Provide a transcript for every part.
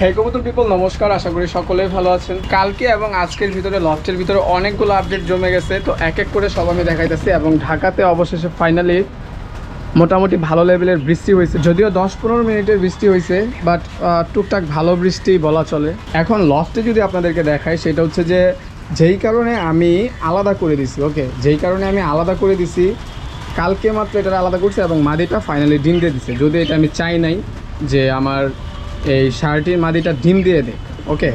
হ্যাঁ কবুতর পিপল নমস্কার, আশা করি সকলেই ভালো আছেন। কালকে এবং আজকের ভিতরে, লফটের ভিতরে অনেকগুলো আপডেট জমে গেছে। তো এক এক করে সব আমি দেখাইতেছি এবং ঢাকাতে অবশেষে ফাইনালি মোটামুটি ভালো লেভেলের বৃষ্টি হয়েছে। যদিও দশ পনেরো মিনিটের বৃষ্টি হয়েছে বাট টুকটাক ভালো বৃষ্টি বলা চলে। এখন লফটে যদি আপনাদেরকে দেখাই, সেটা হচ্ছে যে, যেই কারণে আমি আলাদা করে দিছি ওকে যেই কারণে আমি আলাদা করে দিছি, কালকে মাত্র এটা আলাদা করছে এবং মাদিটা ফাইনালি ডিম দিয়ে দিছে। যদি এটা আমি চাই নাই যে আমার এই শার্টির মাদিটা ডিম দিয়ে দেয় ওকে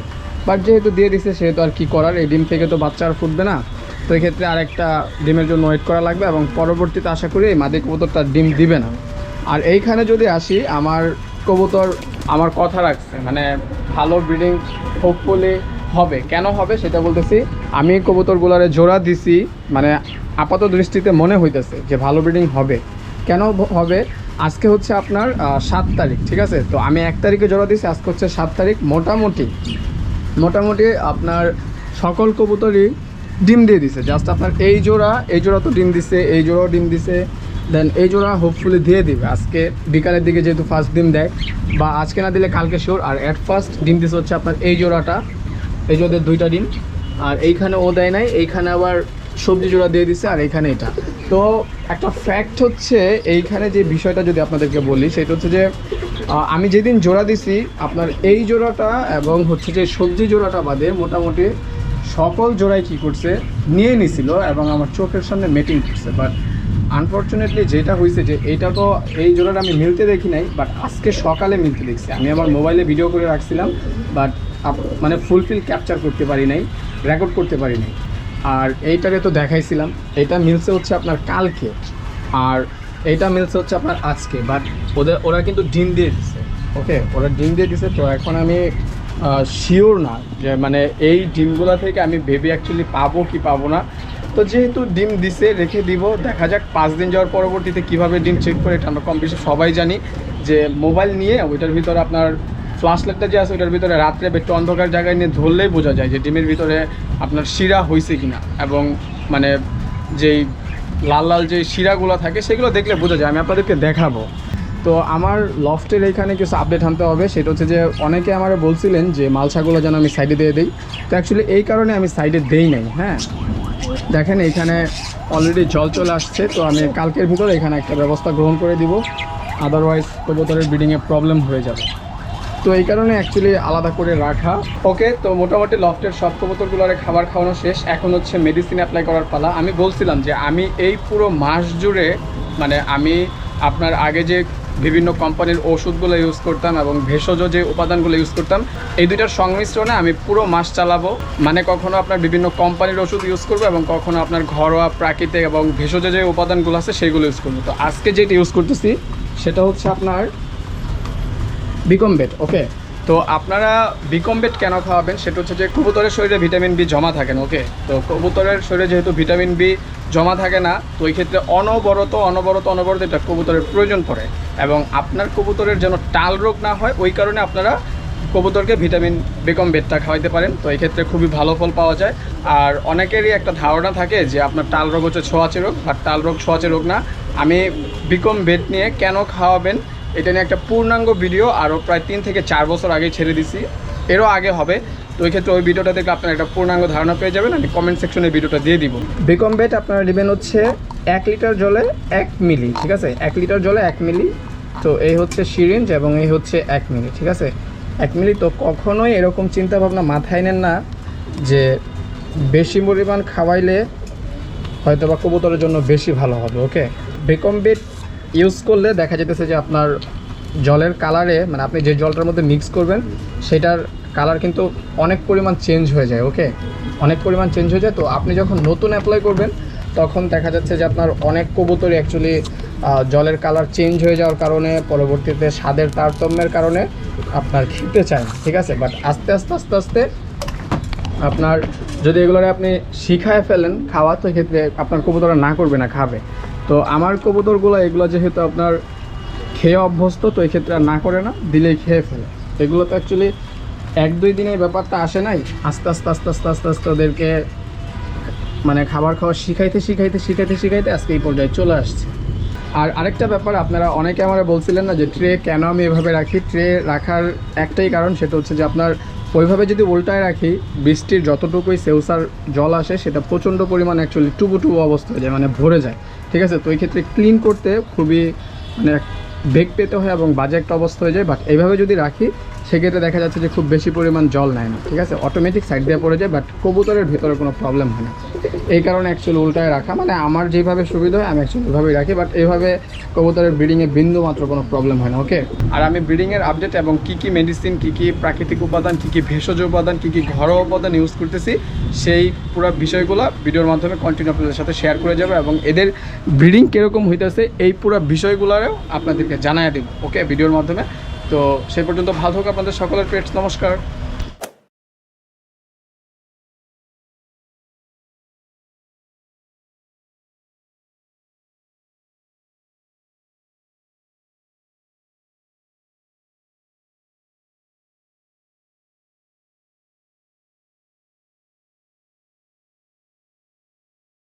বাট যেহেতু দিয়ে দিছে, সেহেতু আর কি করার? এই ডিম থেকে তো বাচ্চা আর ফুটবে না। তো এক্ষেত্রে আরেকটা ডিমের জন্য ওয়েট করা লাগবে এবং পরবর্তীতে আশা করি এই মাদি কবুতরটা ডিম দিবে না। আর এইখানে যদি আসি, আমার কবুতর আমার কথা রাখছে মানে ভালো ব্রিডিং হোপফুলি হবে। কেন হবে সেটা বলতেছি, আমি কবুতরগুলারে জোড়া দিছি মানে আপাত দৃষ্টিতে মনে হইতেছে যে ভালো ব্রিডিং হবে। কেন হবে? আজকে হচ্ছে আপনার সাত তারিখ, ঠিক আছে? তো আমি এক তারিখে জোড়া দিয়েছি, আজকে হচ্ছে সাত তারিখ, মোটামুটি মোটামুটি আপনার সকল কবুতরই ডিম দিয়ে দিছে। জাস্ট আপনার এই জোড়া এই জোড়া তো ডিম দিছে, এই জোড়াও ডিম দিছে। দেন এই জোড়া হোপফুলি দিয়ে দিবে। আজকে বিকালের দিকে যেহেতু ফার্স্ট ডিম দেয়, বা আজকে না দিলে কালকে শিওর আর অ্যাট ফার্স্ট ডিম দিছে হচ্ছে আপনার এই জোড়াটা, এই জোড়াদের দুইটা ডিম। আর এইখানে ও দেয় নাই, এইখানে আবার সবজি জোড়া দিয়ে দিছে, আর এইখানে এটা। তো একটা ফ্যাক্ট হচ্ছে, এইখানে যে বিষয়টা যদি আপনাদেরকে বলি, সেটা হচ্ছে যে আমি যেদিন জোড়া দিছি, আপনার এই জোড়াটা এবং হচ্ছে যে সবজি জোড়াটা বাদে মোটামুটি সকল জোড়াই কি করছে, নিয়ে নিছিল এবং আমার চোখের সামনে মেটিং করছে। বাট আনফর্চুনেটলি যেটা হয়েছে যে, এইটা তো এই জোড়াটা আমি মিলতে দেখি নাই বাট আজকে সকালে মিলতে দেখছি। আমি আমার মোবাইলে ভিডিও করে রাখছিলাম বাট মানে ফুলফিল ক্যাপচার করতে পারি নাই রেকর্ড করতে পারি নাই। আর এইটারে তো দেখাইছিলাম এটা মিলছে হচ্ছে আপনার কালকে। আর এইটা মিলছে হচ্ছে আপনার আজকে বাট ওদের, ওরা কিন্তু ডিম দিয়ে দিছে। ওকে ওরা ডিম দিয়ে দিছে, তো এখন আমি শিওর না যে মানে এই ডিমগুলা থেকে আমি ভেবে অ্যাকচুয়ালি পাবো কি পাবো না। তো যেহেতু ডিম দিছে, রেখে দিব, দেখা যাক পাঁচ দিন যাওয়ার পরবর্তীতে কীভাবে ডিম চেক করে এটা আমরা কম বেশি সবাই জানি যে মোবাইল নিয়ে ওইটার ভিতরে আপনার ফ্লাশ লাইটটা যে আছে, ওইটার ভিতরে রাত্রে একটু অন্ধকার জায়গায় নিয়ে ধরলেই বোঝা যায় যে ডিমের ভিতরে আপনার শিরা হয়েছে কিনা। এবং মানে যেই লাল লাল যে শিরাগুলো থাকে, সেগুলো দেখলে বোঝা যায়। আমি আপনাদেরকে দেখাবো। তো আমার লফটের এইখানে কিছু আপডেট আনতে হবে। সেটা হচ্ছে যে অনেকে আমার বলছিলেন যে মালসাগুলো যেন আমি সাইডে দিয়ে দিই। তো অ্যাকচুয়ালি এই কারণে আমি সাইডে দেই নাই হ্যাঁ? দেখেন এইখানে অলরেডি জল চলে আসছে, তো আমি কালকের ভিতরে এখানে একটা ব্যবস্থা গ্রহণ করে দিব। আদারওয়াইজ কবুতরের ব্রিডিংয়ে প্রবলেম হয়ে যাবে। তো এই কারণে অ্যাকচুয়ালি আলাদা করে রাখা। ওকে তো মোটামুটি লফটের সব কবুতরগুলোরে খাবার খাওয়ানো শেষ। এখন হচ্ছে মেডিসিন অ্যাপ্লাই করার পালা। আমি বলছিলাম যে আমি এই পুরো মাস জুড়ে মানে আমি আপনার আগে যে বিভিন্ন কোম্পানির ওষুধগুলো ইউজ করতাম এবং ভেষজ যে উপাদানগুলো ইউজ করতাম, এই দুইটার সংমিশ্রণে আমি পুরো মাস চালাবো। মানে কখনো আপনার বিভিন্ন কোম্পানির ওষুধ ইউজ করব এবং কখনো আপনার ঘরোয়া প্রাকৃতিক এবং ভেষজ যে উপাদানগুলো আছে, সেগুলো ইউজ করব। তো আজকে যেটা ইউজ করতেছি, সেটা হচ্ছে আপনার বিকমবেট ওকে তো আপনারা বিকমবেট কেন খাওয়াবেন? সেটা হচ্ছে যে কবুতরের শরীরে ভিটামিন বি জমা থাকে না ওকে তো কবুতরের শরীরে যেহেতু ভিটামিন বি জমা থাকে না, তো এই ক্ষেত্রে অনবরত অনবরত অনবরত এটা কবুতরের প্রয়োজন পড়ে। এবং আপনার কবুতরের যেন টাল রোগ না হয়, ওই কারণে আপনারা কবুতরকে ভিটামিন বেকম বেডটা খাওয়াইতে পারেন। তো এই ক্ষেত্রে খুবই ভালো ফল পাওয়া যায়। আর অনেকেরই একটা ধারণা থাকে যে আপনার টাল রোগ হচ্ছে ছোঁয়াচে রোগ। আর টাল রোগ ছোঁয়াচে রোগ না। আমি বিকম বেড নিয়ে কেন খাওয়াবেন? এটা নিয়ে একটা পূর্ণাঙ্গ ভিডিও, আরও প্রায় তিন থেকে চার বছর আগে ছেড়ে দিছি। এরও আগে হবে। তো ওই ক্ষেত্রে ওই ভিডিওটা থেকে আপনারা একটা পূর্ণাঙ্গ ধারণা পেয়ে যাবেন। আমি কমেন্ট সেকশনে ভিডিওটা দিয়ে দিব। বিকম বেট আপনারা নেবেন হচ্ছে এক লিটার জলে এক মিলি, ঠিক আছে? এক লিটার জলে এক মিলি। তো এই হচ্ছে সিরিঞ্জ এবং এই হচ্ছে এক মিলি, ঠিক আছে? এক মিলি তো কখনোই এরকম চিন্তা ভাবনা মাথায় নেন না যে বেশি পরিমাণ খাওয়াইলে হয়তো বা কবুতরের জন্য বেশি ভালো হবে, ওকে? বেকম বেড ইউজ করলে দেখা যেতেছে যে আপনার জলের কালারে মানে আপনি যে জলটার মধ্যে মিক্স করবেন, সেটার কালার কিন্তু অনেক পরিমাণ চেঞ্জ হয়ে যায় ওকে অনেক পরিমাণ চেঞ্জ হয়ে যায়। তো আপনি যখন নতুন অ্যাপ্লাই করবেন, তখন দেখা যাচ্ছে যে আপনার অনেক কবুতরই অ্যাকচুয়ালি জলের কালার চেঞ্জ হয়ে যাওয়ার কারণে, পরবর্তীতে স্বাদের তারতম্যের কারণে আপনার খেতে চায় ঠিক আছে? বাট আস্তে আস্তে আস্তে আস্তে আপনার যদি এগুলোরে আপনি শিখায় ফেলেন খাওয়া, তো ক্ষেত্রে আপনার কবুতরা না করবে না, খাবে। তো আমার কবুতরগুলো, এগুলো যেহেতু আপনার খেয়ে অভ্যস্ত, তো এই ক্ষেত্রে আর না করে না, দিলেই খেয়ে ফেলে। এগুলো তো অ্যাকচুয়ালি এক দুই দিনের ব্যাপারটা আসে নাই, আস্তে আস্তে আস্তে আস্তে আস্তে আস্তে ওদেরকে মানে খাবার খাওয়া শিখাইতে শিখাইতে শিখাইতে শিখাইতে আজকে এই পর্যায়ে চলে আসছে। আর আরেকটা ব্যাপার, আপনারা অনেকে আমার বলছিলেন না যে ট্রে কেন আমি এভাবে রাখি? ট্রে রাখার একটাই কারণ সেটা হচ্ছে যে আপনার ওইভাবে যদি উল্টায় রাখি, বৃষ্টির যতটুকুই সেউসার জল আসে, সেটা প্রচণ্ড পরিমাণে অ্যাকচুয়ালি টুবু টুবু অবস্থা হয়ে যায় মানে ভরে যায়। ঠিক আছে? তো এই ক্ষেত্রে ক্লিন করতে খুবই মানে বেগ পেতে হয় এবং বাজে একটা অবস্থা হয়ে যায় বাট এইভাবে যদি রাখি, সেক্ষেত্রে দেখা যাচ্ছে যে খুব বেশি পরিমাণ জল নেয় না। ঠিক আছে? অটোমেটিক সাইড দিয়ে পড়ে যায় বাট কবুতরের ভেতরে কোনো প্রবলেম হয় না। এই কারণে অ্যাকচুয়ালি উল্টায় রাখা। মানে আমার যেভাবে সুবিধা হয়, আমি অ্যাকচুয়ালি ওইভাবেই রাখি বাট এইভাবে কবুতরের ব্রিডিংয়ে বিন্দু মাত্র কোনো প্রবলেম হয় না ওকে আর আমি ব্রিডিংয়ের আপডেট এবং কী কী মেডিসিন কী কী প্রাকৃতিক উপাদান, কী কী ভেষজ উপাদান, কী কী ঘরোয়া উপাদান ইউজ করতেছি, সেই পুরো বিষয়গুলো ভিডিওর মাধ্যমে কন্টিনিউ আপনাদের সাথে শেয়ার করে যাব এবং এদের ব্রিডিং কীরকম হইতেছে, এই পুরো বিষয়গুলোও আপনাদেরকে জানাই দেবো ওকে ভিডিওর মাধ্যমে। তো সেই পর্যন্ত ভালো হোক আপনাদের সকলের পেটস নমস্কার।